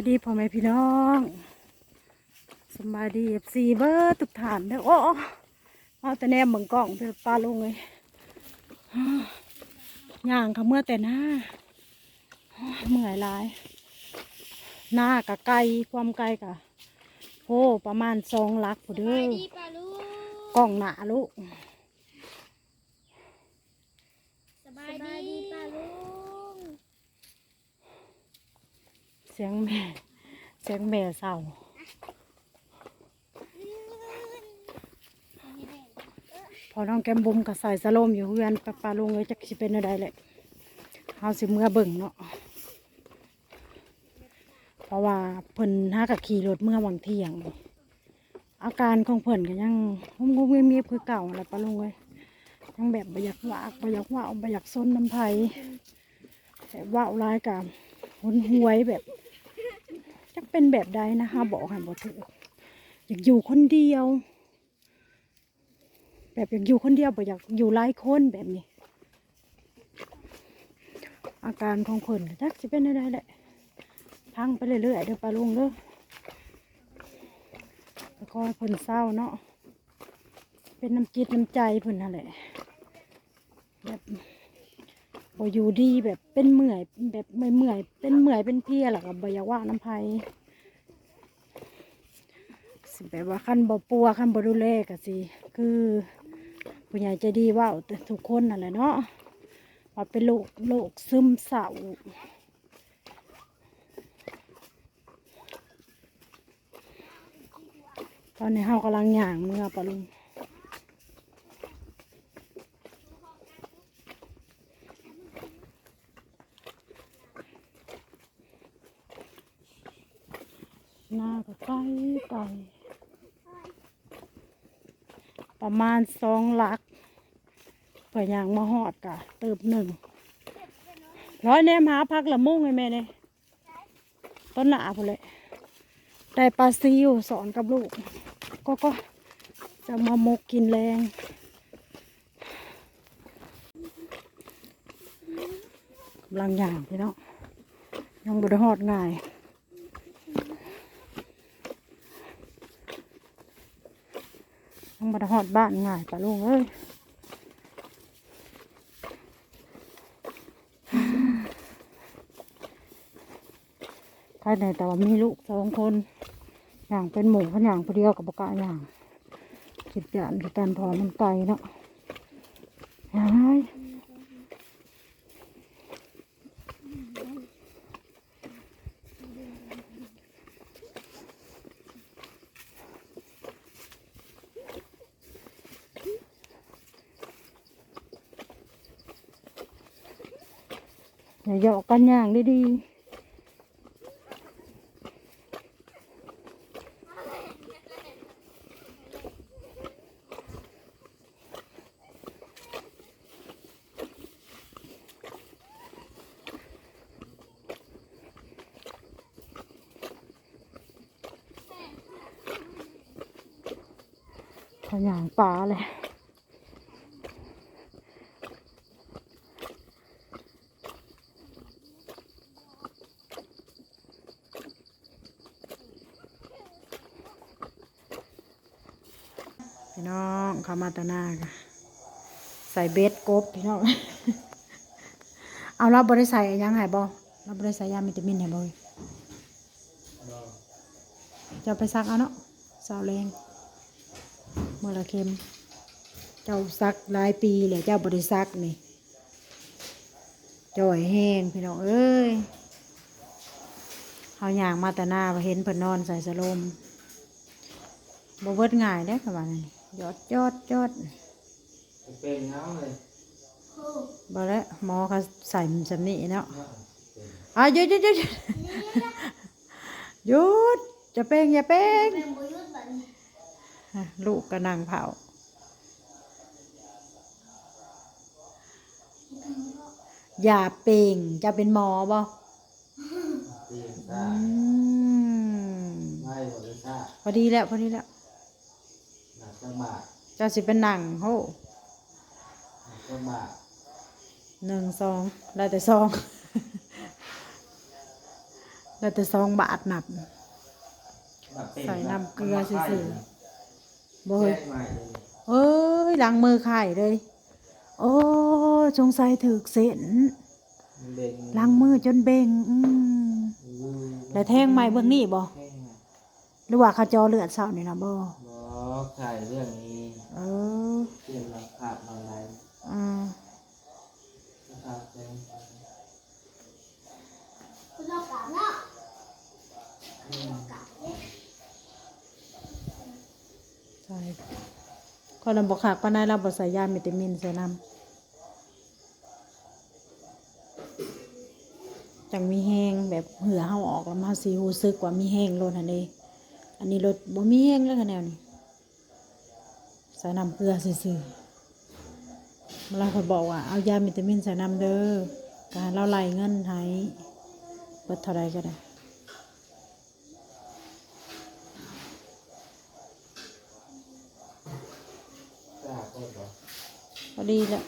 บายดีพ่อแม่พี่น้องสำบายดีเอฟซีเบอร์ทุกฐานเด้อโอ้โอ้เอาแต่แนมเบิ่งกล้องไปปลาลงเลยย่างเขาเมื่อแต่หน้าโอ้ยเมื่อยหลายหน้ากะไกลความไกลกะโอ้ประมาณสองลักผู้เด้อดีป่ะลูกกล้องหนาลูก สบายดีป่ะลูก เสียงแม่ เสียงแม่เศร้าพอน้องแก้มบุมก็ใส่สโลมอยู่เพื่อนปลาปลาลงเลยจักสิเป็นอะไรแหละเฮาสิเมื่อเบิ่งเนาะเพราะว่าเพิ่นหากับขี่รถเมื่อวังเที่ยง อาการของเพิ่นก็ยังงุมงุมเงียบคือเก่าแหละปลาลงเลยยังแบบบ่อยากวากบ่อยากว่าวบ่อยากซนน้ำไผแบบว่าร้ายกับหนหวยแบบ จักเป็นแบบใดนะคะ บอกให้บ่ถูกอยากอยู่คนเดียว แบบอยากอยู่คนเดียวบ่อยากอยู่หลายคนแบบนี้ อาการของคนจักสิเป็นอะไรแหละพังไปเรื่อยๆเด้อปลาลุงเด้อแล้วก็ให้เพิ่นเศร้าเนาะเป็นน้ำจิตน้ำใจเพิ่นนั่นแหละแบบ บ่อยู่ดีแบบเป็นเมื่อยแบบไม่เมื่อยเป็นเมื่อยเป็นเพียหรอกกับใบยาว่าน้ำไผสิแบบว่าขั้นบ่ปัวขั้นบ่ดูแลก็สิคือผู้ใหญ่ใจดีว่าทุกคนนั่นแหละเนาะว่าเป็นโรคโรคซึมเศร้าตอนนี้เฮากำลังย่างเมื่อปะลุงหน้าก็ใกล้ไกล ประมาณสองลักเผื่อยางมาหอดกะเติบหนึ่งร้อยแนมหาพักละมุ่งไงแม่เนี่ยต้นหนาพอเลยได้ปลาซิวสอนกับลูก ก็ก็จะมามกกินแรงกำลังย่างพี่น้องยังบุดหอดง่าย ต้องมาหอดบ้านง่ายปะลุงเอ้ยใครไหนแต่ว่ามีลูกสองคนอย่างเป็นหมูขอย่างผู้เดียวกับปากกาอย่างจิตยานคือการพอมันไกลเนาะย่าง อย่าหยอกกันอย่างดีๆขยางปลาเลย พี่น้องเขามาตะหนาค่ะใส่เบสกบพี่น้อง เอาเราบริใส่อิหยังไงบอเราบริใส่ยาวิตามินไงบอจะไปซักเอาเนาะสาวแรงเมื่อละเค็ม เจ้าซักหลายปีเลยเจ้าบริซักนี่จ่อยแห้งพี่น้องเอ้ยเอาอย่างมาแต่หน้าเห็นเพิ่นนอนใส่สลมบ่เบิดง่ายเด้อค่ะว่านี่ ยอดยอดยอดเป็นเงาเลยบ่แล้วหมอเขาใส่สำนีเนาะอะหยุดหยุดหยุดหยุดจะเป้งอย่าเป้งอะลูกก็นั่งเผาอย่าเป่งจะเป็นหมอบ่เตียงอืซ่ามไม่หมดเลยซ่าพอดีแล้วพอดีแล้ว หนักจังบาทเจ้าสิเป็นหนังโหหนักจังบาทหนึ่งสองได้แต่สองแล้วแต่สองบาทนับ แบบเป็นใส่น้ำเกลือซื่อๆบ่เฮ้เฮ้ยยใหม่เลยเอ้ยล้างมือไข่เลย โอ้สงสัยถึกเส้นมันเบ่งล้างมือจนเบ่งอืมอืมแล้วแทงไม้เบื้องนี้บ่แท่งอะหรือว่าเขาเจอเลือดเศร้านี่นะบ่บอก ถ่ายเรื่องนี้เออเตรียมรับขาดนอนไรอ่านะครับแจ้งคุณเรากลับเนาะอืมกลับเนี่ยใช่ก็ลำบากคักปานใดเราบ่ใส่ยาวิตามินใส่น้ำจังมีแห้งแบบเหือเฮาออกแล้วมาสิรู้สึกว่ามีแห้งโลดหั่นเด้อันนี้รถบ่มีแห้งแล้วค่ะแนวนี้ ใส่น้ำเกลือซื่อๆเราก็บอกว่าเอายาวิตามินใส่น้ำเด้อการเราไล่เงินให้เบิดเท่าใดก็ได้จ้าก็บอกพอดีแล้ว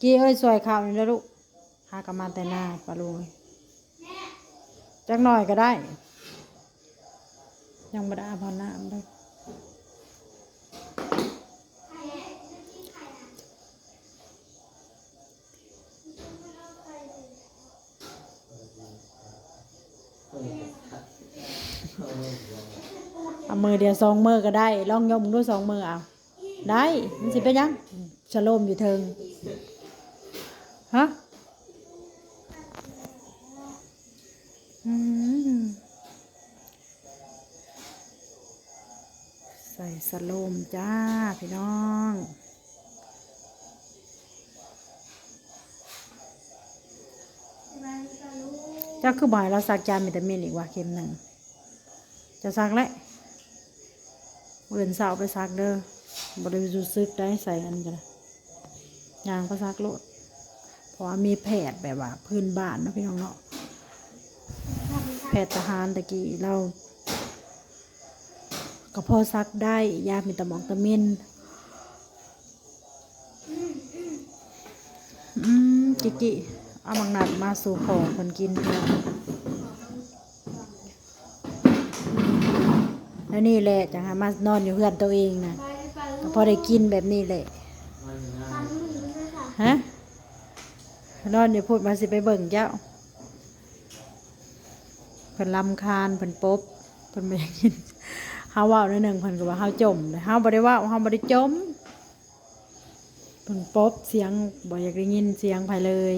กี้เอ้ยสวยข่าวนี่แล้วลูก กนมาแต่หน้าปลาลุงเอ้ยจักหน่อยก็ได้ ยังไม่ได้อน้ำเลยเฮ้เฮ้ยเอามือเดียวสองมือก็ได้ ลองยกมือดูสองมือเอา ได้ มันสิเป็นยังชะโลมอยู่เทิงฮะ ใส่สโลมจ้า พี่น้อง เจ้าคือบ่อยเราสักจานวิตามินอีกว่าเข็มหนึ่ง จะสักแล้วเอื่นเสาร์ไปสักเด้อบริสุทธิ์ซึกได้ใส่อันกันยางก็สักโลดเพราะว่ามีแพทย์แบบว่า พื้นบ้านเนาะพี่น้องเนาะ พทย์ทหารตะกี้เราก็พอซักได้ยามีตะหมองตะมินอืมกิกิเอาบังนัดมาสู่ของคนกินเพื่อนแล้วนี่แหละจังหามานอนอยู่เพื่อนตัวเองนะพอได้กินแบบนี้แหละมันอยู่ด้วยค่ะฮะนอนอยู่พูดมาสิไปเบิ่งเจ้า เพิ่นลำคาญเพิ่นปบเพิ่นไม่อยากกินเฮาเว้าในอยหนึ่งเพิ่นก็ว่าเฮาจมเลยเฮาบ่ได้เว่าเฮาบ่ได้จมเพิ่นปบเสียงบ่อยากได้ยินเสียงไผเลย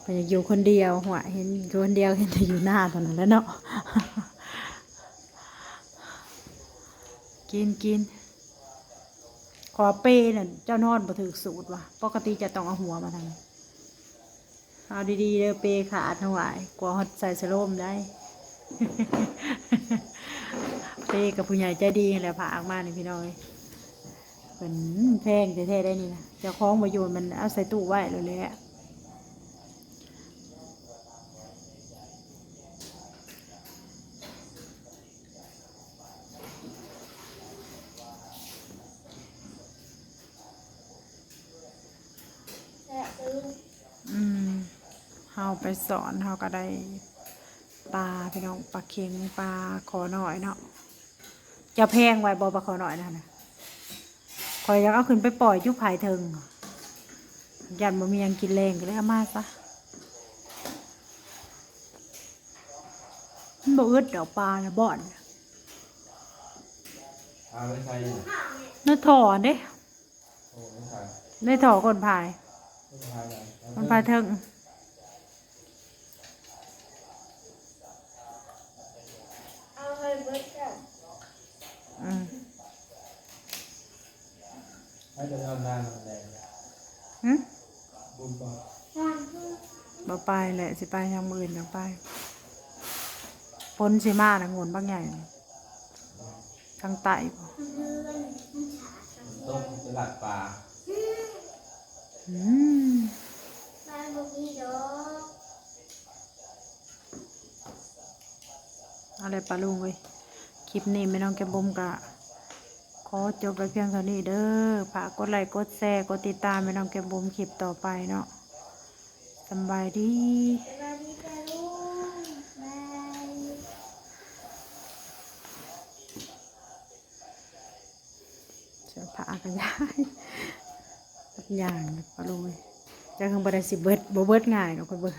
เพิ่นอยากอยู่คนเดียวหัวเห็นอยู่คนเดียวเห็นแต่อยู่หน้าเท่านั้นแล้วเนาะกินกินขอเปน่ะเจ้านอนบ่ถือสูตรว่ะปกติจะต้องเอาหัวมาทาง เอาดีๆเด้อเปขาดทวายกลัวฮอดใส่สโลมได้ เปกับผู้ใหญ่ใจดีแหละพาออกมานี่พี่น้อยเป็นแพงแท้ๆได้นี่นะเจ้าของประโยชน์มันเอาใส่ตู้ไว้เลยแหละ แต่ป้าลุง อืมเฮา ไปสอนเฮาก็ได้ปลาพี่น้องปลาเค็งปลาขอหน่อยเนาะจะแพงไว้บ่ปลาขอหน่อยนะนะคอยอยากเอาขึ้นไปปล่อยอยุบภายเทิงยันบ่มีหยังกินแรงก็เลยเอามาซะมันบ่อึดดอกปลานะบ่อนเอาไม่ใช่เนี่ยนึกถอนเด้โอ้ไม่ใช่ได้ถอคนพายไม่ใช่เลยคนพายเทิง เอาไปเบิร์ดกัน อืม ให้จะทำนานมันแดง หึ บุญบอก งานเพื่อ บ่ ไปแหละสิไปยังมืออื่นยังไปปนสิมาน่ะงวนบางใหญ่น่ะทางใต้บ่เพื่อนมันฉาดต้มตลาดปลาอืมบ้านบ่มีดอกอะไรปลาลุงเว้ยคลิปนี้ไม่น้องแกมบุมกะขอจบไปเพียงเท่านี้เด้อฝากกดไลค์กดแชร์กดติดตามไปน้องแก้มบุ๋มคลิปต่อไปเนาะ สำบายดีสบายดีป้าลุงบายเสื้อผ้ากันยายทุกอย่างปะลุงจะคงบไดสิเบิดบ่เบิดง่ายเนาะคนเบิด